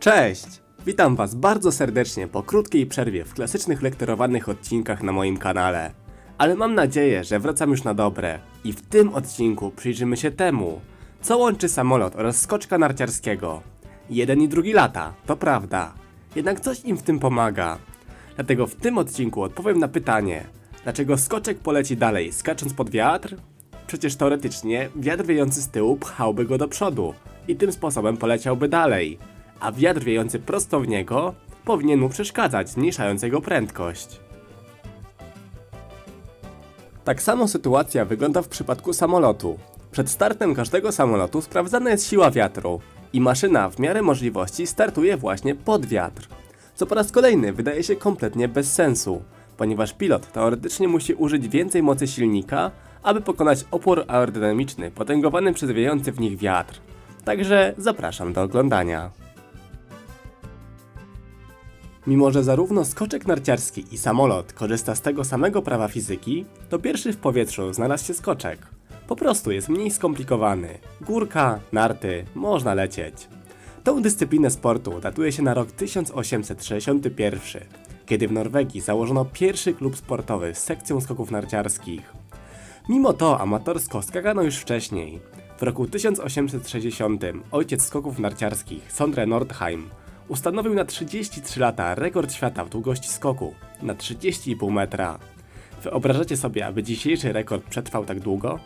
Cześć! Witam Was bardzo serdecznie po krótkiej przerwie w klasycznych lekturowanych odcinkach na moim kanale. Ale mam nadzieję, że wracam już na dobre i w tym odcinku przyjrzymy się temu, co łączy samolot oraz skoczka narciarskiego. Jeden i drugi lata, to prawda. Jednak coś im w tym pomaga. Dlatego w tym odcinku odpowiem na pytanie, dlaczego skoczek poleci dalej skacząc pod wiatr? Przecież teoretycznie wiatr wiejący z tyłu pchałby go do przodu i tym sposobem poleciałby dalej, a wiatr wiejący prosto w niego powinien mu przeszkadzać, zmniejszając jego prędkość. Tak samo sytuacja wygląda w przypadku samolotu. Przed startem każdego samolotu sprawdzana jest siła wiatru i maszyna w miarę możliwości startuje właśnie pod wiatr. Co po raz kolejny wydaje się kompletnie bez sensu, ponieważ pilot teoretycznie musi użyć więcej mocy silnika, aby pokonać opór aerodynamiczny potęgowany przez wiejący w nich wiatr. Także zapraszam do oglądania. Mimo, że zarówno skoczek narciarski i samolot korzysta z tego samego prawa fizyki, to pierwszy w powietrzu znalazł się skoczek. Po prostu jest mniej skomplikowany. Górka, narty, można lecieć. Tą dyscyplinę sportu datuje się na rok 1861, kiedy w Norwegii założono pierwszy klub sportowy z sekcją skoków narciarskich. Mimo to amatorsko skakano już wcześniej. W roku 1860 ojciec skoków narciarskich, Sondre Nordheim, ustanowił na 33 lata rekord świata w długości skoku na 30,5 metra. Wyobrażacie sobie, aby dzisiejszy rekord przetrwał tak długo?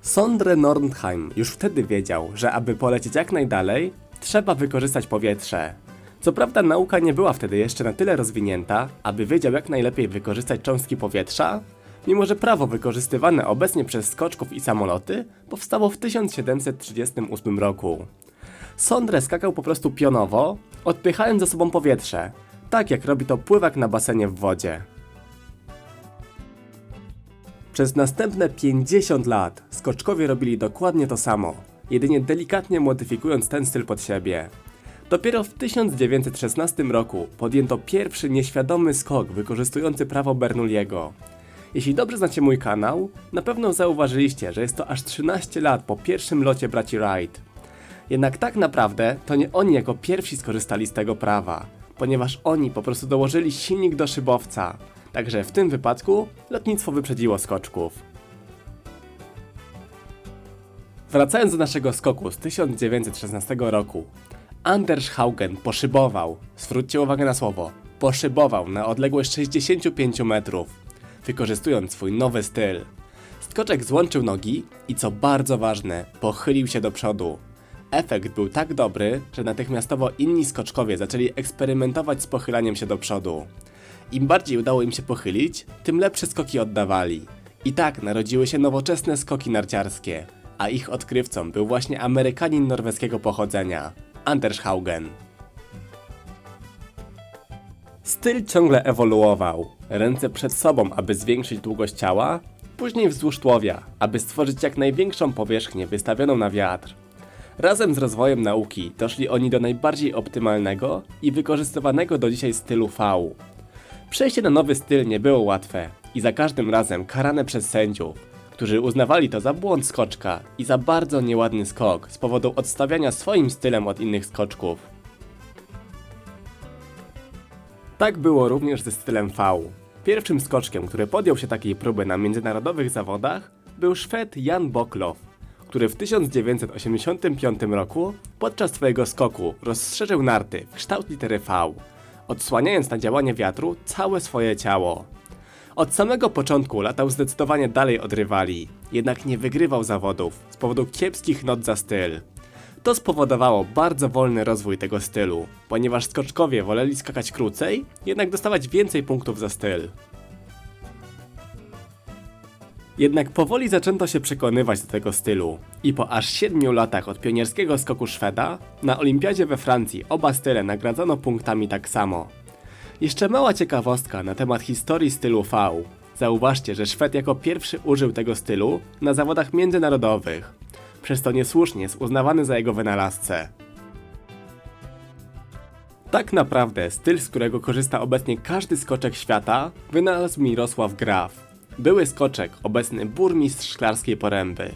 Sondre Nordheim już wtedy wiedział, że aby polecieć jak najdalej, trzeba wykorzystać powietrze. Co prawda nauka nie była wtedy jeszcze na tyle rozwinięta, aby wiedział jak najlepiej wykorzystać cząstki powietrza, mimo że prawo wykorzystywane obecnie przez skoczków i samoloty powstało w 1738 roku. Sondre skakał po prostu pionowo, odpychając za sobą powietrze, tak jak robi to pływak na basenie w wodzie. Przez następne 50 lat skoczkowie robili dokładnie to samo, jedynie delikatnie modyfikując ten styl pod siebie. Dopiero w 1916 roku podjęto pierwszy nieświadomy skok wykorzystujący prawo Bernoulliego. Jeśli dobrze znacie mój kanał, na pewno zauważyliście, że jest to aż 13 lat po pierwszym locie braci Wright. Jednak tak naprawdę to nie oni jako pierwsi skorzystali z tego prawa, ponieważ oni po prostu dołożyli silnik do szybowca. Także w tym wypadku lotnictwo wyprzedziło skoczków. Wracając do naszego skoku z 1916 roku, Anders Haugen poszybował, zwróćcie uwagę na słowo, poszybował na odległość 65 metrów, wykorzystując swój nowy styl. Skoczek złączył nogi i co bardzo ważne, pochylił się do przodu. Efekt był tak dobry, że natychmiastowo inni skoczkowie zaczęli eksperymentować z pochylaniem się do przodu. Im bardziej udało im się pochylić, tym lepsze skoki oddawali. I tak narodziły się nowoczesne skoki narciarskie, a ich odkrywcą był właśnie Amerykanin norweskiego pochodzenia, Anders Haugen. Styl ciągle ewoluował. Ręce przed sobą, aby zwiększyć długość ciała, później wzdłuż tułowia, aby stworzyć jak największą powierzchnię wystawioną na wiatr. Razem z rozwojem nauki doszli oni do najbardziej optymalnego i wykorzystywanego do dzisiaj stylu V. Przejście na nowy styl nie było łatwe i za każdym razem karane przez sędziów, którzy uznawali to za błąd skoczka i za bardzo nieładny skok z powodu odstawiania swoim stylem od innych skoczków. Tak było również ze stylem V. Pierwszym skoczkiem, który podjął się takiej próby na międzynarodowych zawodach, był Szwed Jan Boklow, który w 1985 roku podczas swojego skoku rozszerzył narty w kształt litery V, odsłaniając na działanie wiatru całe swoje ciało. Od samego początku latał zdecydowanie dalej od rywali, jednak nie wygrywał zawodów z powodu kiepskich not za styl. To spowodowało bardzo wolny rozwój tego stylu, ponieważ skoczkowie woleli skakać krócej, jednak dostawać więcej punktów za styl. Jednak powoli zaczęto się przekonywać do tego stylu i po aż 7 latach od pionierskiego skoku Szweda, na olimpiadzie we Francji oba style nagradzono punktami tak samo. Jeszcze mała ciekawostka na temat historii stylu V. Zauważcie, że Szwed jako pierwszy użył tego stylu na zawodach międzynarodowych. Przez to niesłusznie jest uznawany za jego wynalazcę. Tak naprawdę styl, z którego korzysta obecnie każdy skoczek świata, wynalazł Mirosław Graf, były skoczek, obecny burmistrz Szklarskiej Poręby.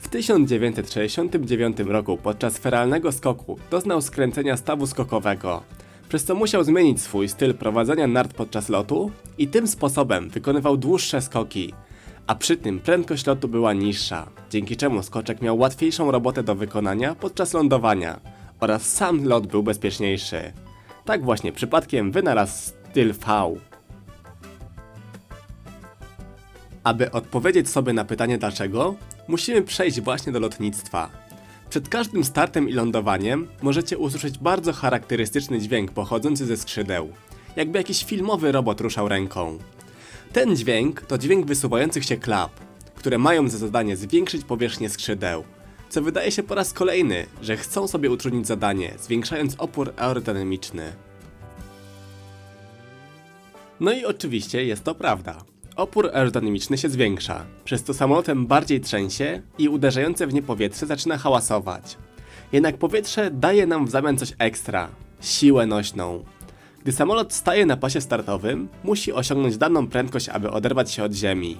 W 1969 roku podczas feralnego skoku doznał skręcenia stawu skokowego, przez co musiał zmienić swój styl prowadzenia nart podczas lotu i tym sposobem wykonywał dłuższe skoki, a przy tym prędkość lotu była niższa, dzięki czemu skoczek miał łatwiejszą robotę do wykonania podczas lądowania oraz sam lot był bezpieczniejszy. Tak właśnie przypadkiem wynalazł styl V. Aby odpowiedzieć sobie na pytanie dlaczego, musimy przejść właśnie do lotnictwa. Przed każdym startem i lądowaniem możecie usłyszeć bardzo charakterystyczny dźwięk pochodzący ze skrzydeł, jakby jakiś filmowy robot ruszał ręką. Ten dźwięk to dźwięk wysuwających się klap, które mają za zadanie zwiększyć powierzchnię skrzydeł, co wydaje się po raz kolejny, że chcą sobie utrudnić zadanie, zwiększając opór aerodynamiczny. No i oczywiście jest to prawda. Opór aerodynamiczny się zwiększa, przez co samolotem bardziej trzęsie i uderzające w nie powietrze zaczyna hałasować. Jednak powietrze daje nam w zamian coś ekstra siłę nośną. Gdy samolot staje na pasie startowym, musi osiągnąć daną prędkość, aby oderwać się od ziemi.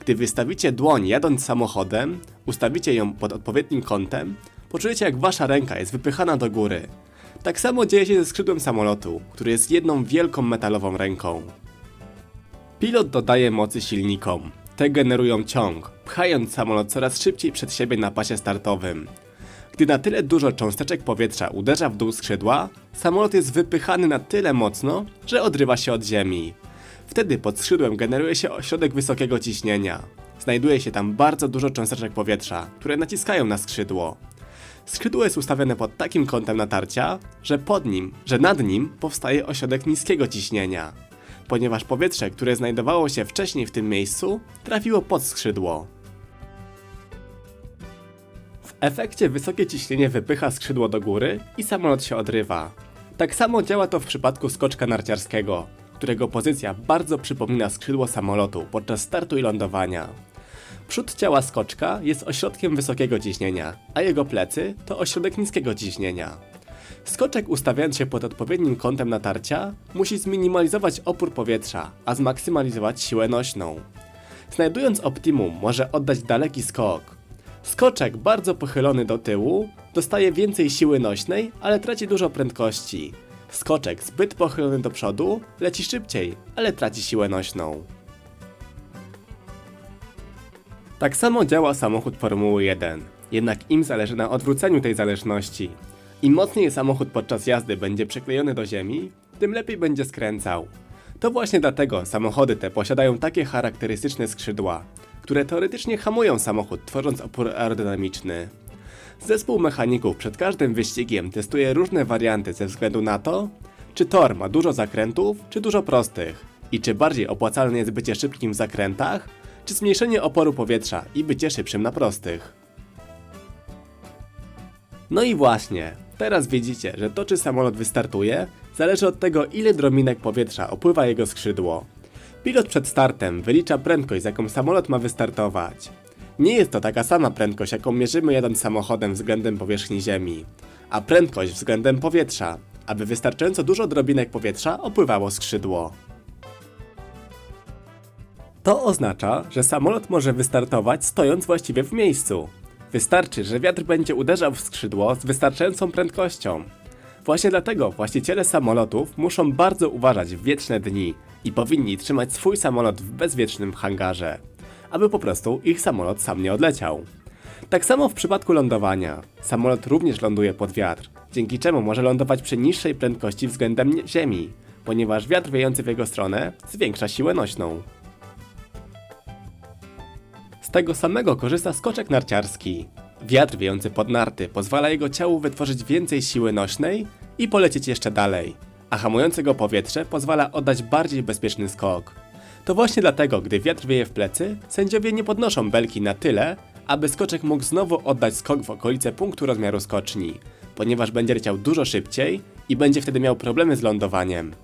Gdy wystawicie dłoń jadąc samochodem, ustawicie ją pod odpowiednim kątem, poczujecie jak wasza ręka jest wypychana do góry. Tak samo dzieje się ze skrzydłem samolotu, który jest jedną wielką metalową ręką. Pilot dodaje mocy silnikom. Te generują ciąg, pchając samolot coraz szybciej przed siebie na pasie startowym. Gdy na tyle dużo cząsteczek powietrza uderza w dół skrzydła, samolot jest wypychany na tyle mocno, że odrywa się od ziemi. Wtedy pod skrzydłem generuje się ośrodek wysokiego ciśnienia. Znajduje się tam bardzo dużo cząsteczek powietrza, które naciskają na skrzydło. Skrzydło jest ustawione pod takim kątem natarcia, że pod nim, że nad nim powstaje ośrodek niskiego ciśnienia. Ponieważ powietrze, które znajdowało się wcześniej w tym miejscu, trafiło pod skrzydło. W efekcie wysokie ciśnienie wypycha skrzydło do góry i samolot się odrywa. Tak samo działa to w przypadku skoczka narciarskiego, którego pozycja bardzo przypomina skrzydło samolotu podczas startu i lądowania. Przód ciała skoczka jest ośrodkiem wysokiego ciśnienia, a jego plecy to ośrodek niskiego ciśnienia. Skoczek ustawiając się pod odpowiednim kątem natarcia musi zminimalizować opór powietrza, a zmaksymalizować siłę nośną. Znajdując optimum może oddać daleki skok. Skoczek bardzo pochylony do tyłu dostaje więcej siły nośnej, ale traci dużo prędkości. Skoczek zbyt pochylony do przodu leci szybciej, ale traci siłę nośną. Tak samo działa samochód Formuły 1, jednak im zależy na odwróceniu tej zależności. Im mocniej samochód podczas jazdy będzie przyklejony do ziemi, tym lepiej będzie skręcał. To właśnie dlatego samochody te posiadają takie charakterystyczne skrzydła, które teoretycznie hamują samochód, tworząc opór aerodynamiczny. Zespół mechaników przed każdym wyścigiem testuje różne warianty ze względu na to, czy tor ma dużo zakrętów, czy dużo prostych, i czy bardziej opłacalne jest bycie szybkim w zakrętach, czy zmniejszenie oporu powietrza i bycie szybszym na prostych. No i właśnie, teraz widzicie, że to czy samolot wystartuje, zależy od tego ile drobinek powietrza opływa jego skrzydło. Pilot przed startem wylicza prędkość z jaką samolot ma wystartować. Nie jest to taka sama prędkość jaką mierzymy jadąc samochodem względem powierzchni ziemi, a prędkość względem powietrza, aby wystarczająco dużo drobinek powietrza opływało skrzydło. To oznacza, że samolot może wystartować stojąc właściwie w miejscu. Wystarczy, że wiatr będzie uderzał w skrzydło z wystarczającą prędkością. Właśnie dlatego właściciele samolotów muszą bardzo uważać w wieczne dni i powinni trzymać swój samolot w bezwiecznym hangarze, aby po prostu ich samolot sam nie odleciał. Tak samo w przypadku lądowania. Samolot również ląduje pod wiatr, dzięki czemu może lądować przy niższej prędkości względem Ziemi, ponieważ wiatr wiejący w jego stronę zwiększa siłę nośną. Z tego samego korzysta skoczek narciarski. Wiatr wiejący pod narty pozwala jego ciału wytworzyć więcej siły nośnej i polecieć jeszcze dalej, a hamujące go powietrze pozwala oddać bardziej bezpieczny skok. To właśnie dlatego, gdy wiatr wieje w plecy, sędziowie nie podnoszą belki na tyle, aby skoczek mógł znowu oddać skok w okolice punktu rozmiaru skoczni, ponieważ będzie leciał dużo szybciej i będzie wtedy miał problemy z lądowaniem.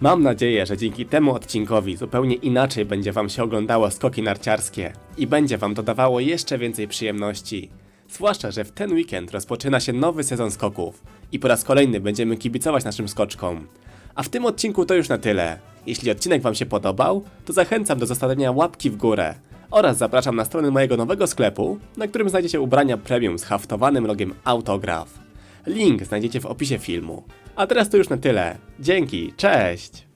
Mam nadzieję, że dzięki temu odcinkowi zupełnie inaczej będzie Wam się oglądało skoki narciarskie i będzie Wam dodawało jeszcze więcej przyjemności. Zwłaszcza, że w ten weekend rozpoczyna się nowy sezon skoków i po raz kolejny będziemy kibicować naszym skoczkom. A w tym odcinku to już na tyle. Jeśli odcinek Wam się podobał, to zachęcam do zostawienia łapki w górę, Oraz zapraszam na stronę mojego nowego sklepu, na którym znajdziecie ubrania premium z haftowanym logiem Autograf. Link znajdziecie w opisie filmu. A teraz to już na tyle. Dzięki, cześć!